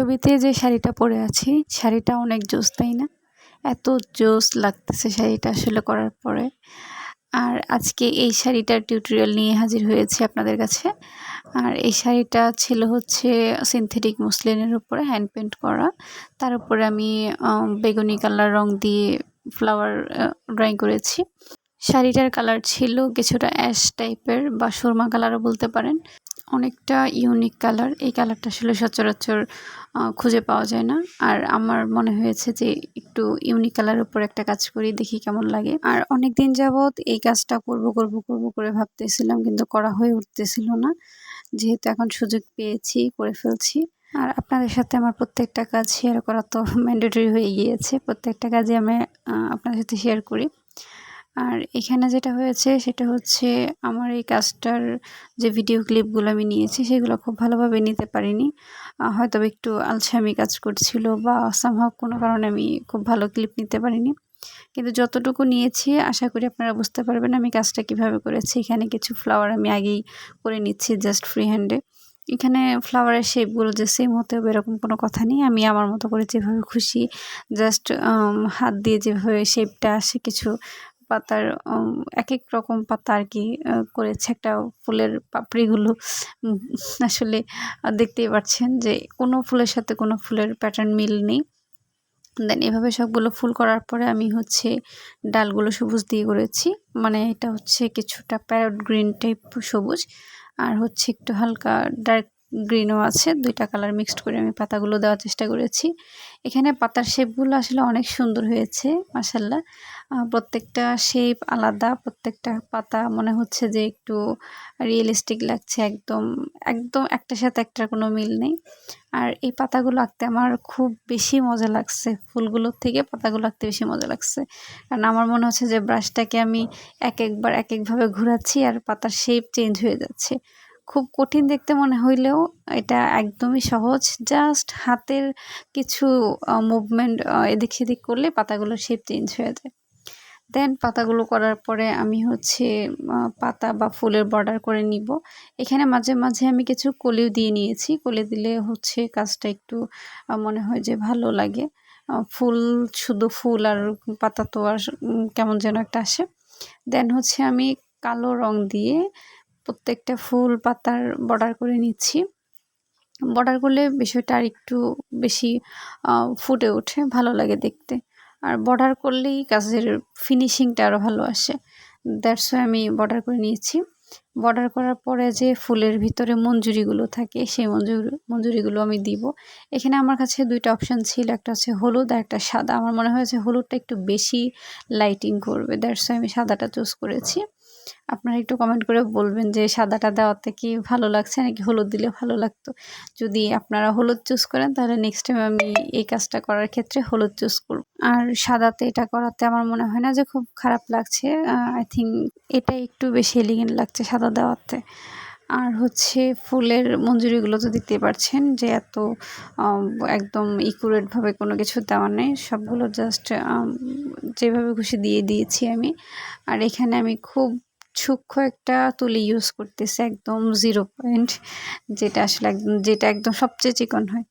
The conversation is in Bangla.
ছবিতে যে শাড়িটা পরে আছি, শাড়িটা অনেক জোস, তাই না? এত জোস লাগতেছে শাড়িটা আসলে করার পরে। আর আজকে এই শাড়িটার টিউটোরিয়াল নিয়ে হাজির হয়েছি আপনাদের কাছে। আর এই শাড়িটা ছিল হচ্ছে সিনথেটিক মুসলিনের উপরে হ্যান্ড পেন্ট করা। তার উপরে আমি বেগুনি কালার রং দিয়ে ফ্লাওয়ার ড্রয়িং করেছি। শাড়িটার কালার ছিল কিছুটা অ্যাশ টাইপের বা সুরমা কালারও বলতে পারেন। অনেকটা ইউনিক কালার এই কালারটা আসলে সচরাচর খুঁজে পাওয়া যায় না। আর আমার মনে হয়েছে যে একটু ইউনিক কালারের উপর একটা কাজ করি, দেখি কেমন লাগে। আর অনেক দিন যাবৎ এই কাজটা করব করব করব করে ভাবতেছিলাম, কিন্তু করা হয়ে উঠতেছিল না। যেহেতু এখন সুযোগ পেয়েছি, করে ফেলছি। আর আপনাদের সাথে আমার প্রত্যেকটা কাজ শেয়ার করা তো ম্যান্ডেটরি হয়ে গিয়েছে। প্রত্যেকটা কাজে আমি আপনাদের সাথে শেয়ার করি। আর এখানে যেটা হয়েছে সেটা হচ্ছে আমার এই কাজটার যে ভিডিও ক্লিপগুলো আমি নিয়েছি সেগুলো খুব ভালোভাবে নিতে পারিনি। হয়তো একটু আলসামি কাজ করছিল বা সম্ভব কোনো কারণে আমি খুব ভালো ক্লিপ নিতে পারিনি। কিন্তু যতটুকু নিয়েছি, আশা করি আপনারা বুঝতে পারবেন আমি কাজটা কীভাবে করেছি। এখানে কিছু ফ্লাওয়ার আমি আগেই করে নিচ্ছি জাস্ট ফ্রি হ্যান্ডে এখানে ফ্লাওয়ারের শেপগুলো যে সেম হতে হবে এরকম কোনো কথা নেই। আমি আমার মতো করে যেভাবে খুশি জাস্ট হাত দিয়ে যেভাবে শেপটা আসে কিছু পাতার এক এক রকম পাতা আর কি করেছে একটা ফুলের পাপড়িগুলো। আসলে দেখতেই পাচ্ছেন যে কোনো ফুলের সাথে কোনো ফুলের প্যাটার্ন মিল নেই। দেন এভাবে সবগুলো ফুল করার পরে আমি হচ্ছে ডালগুলো সবুজ দিয়ে করেছি। মানে এটা হচ্ছে কিছুটা প্যারট গ্রিন টাইপ সবুজ। আর হচ্ছে একটু হালকা ডার্ক গ্রিনও আছে। দুইটা কালার মিক্সড করে আমি পাতাগুলো দেওয়ার চেষ্টা করেছি। এখানে পাতার শেপগুলো আসলে অনেক সুন্দর হয়েছে মাসাল্লাহ প্রত্যেকটা শেপ আলাদা, প্রত্যেকটা পাতা মনে হচ্ছে যে একটু রিয়েলিস্টিক লাগছে, একদম একদম একটার সাথে একটার কোনো মিল নেই। আর এই পাতাগুলো আঁকতে আমার খুব বেশি মজা লাগছে, ফুলগুলোর থেকে পাতাগুলো আঁকতে বেশি মজা লাগছে। কারণ আমার মনে হচ্ছে যে ব্রাশটাকে আমি এক একবার এক একভাবে ঘোরাচ্ছি আর পাতার শেপ চেঞ্জ হয়ে যাচ্ছে। খুব কঠিন দেখতে মনে হইলেও এটা একদমই সহজ। জাস্ট হাতের কিছু মুভমেন্ট এদিক সেদিক করলে পাতাগুলোর শেপ চেঞ্জ হয়ে যায়। দেন পাতাগুলো করার পরে আমি হচ্ছে পাতা বা ফুলের বর্ডার করে নিব। এখানে মাঝে মাঝে আমি কিছু কলিও দিয়ে নিয়েছি। কলি দিলে হচ্ছে কাজটা একটু মনে হয় যে ভালো লাগে। ফুল, শুধু ফুল আর পাতা তো আর কেমন যেন একটা আসে। দেন হচ্ছে আমি কালো রং দিয়ে প্রত্যেকটা ফুল পাতার বর্ডার করে নিচ্ছি। বর্ডার করলে বিষয়টা আর একটু বেশি ফুটে ওঠে, ভালো লাগে দেখতে। আর বর্ডার করলেই কাজের ফিনিশিংটা আরও ভালো আসে। দ্যাটস আমি বর্ডার করে নিয়েছি। বর্ডার করার পরে যে ফুলের ভিতরে মঞ্জুরিগুলো থাকে, সেই মঞ্জুরি, মঞ্জুরিগুলো আমি দিব। এখানে আমার কাছে দুইটা অপশান ছিল, একটা হচ্ছে হলুদ আর একটা সাদা। আমার মনে হয়েছে হলুদটা একটু বেশি লাইটিং করবে। দ্যাটস আমি সাদাটা চুজ করেছি। আপনারা একটু কমেন্ট করে বলবেন যে সাদাটা দেওয়াতে কি ভালো লাগছে নাকি হলুদ দিলে ভালো লাগতো? যদি আপনারা হলুদ চুজ করেন, তাহলে নেক্সট টাইম আমি এই কাজটা করার ক্ষেত্রে হলুদ চুজ করব। আর সাদাতে এটা করাতে আমার মনে হয় না যে খুব খারাপ লাগছে। আই থিঙ্ক এটা একটু বেশি এলিগেন্ট লাগছে সাদা দেওয়াতে। আর হচ্ছে ফুলের মঞ্জুরিগুলো তো দিতে পারছেন, যে এত একদম ইকুরেটভাবে কোনো কিছু দেওয়া নেই, সবগুলো জাস্ট যেভাবে খুশি দিয়ে দিয়েছি আমি। আর এখানে আমি খুব সূক্ষ্ম একটা তুলি ইউজ করতেছে একদম জিরো পয়েন্ট যেটা আসলে একদম, যেটা একদম সবচেয়ে চিকন হয়।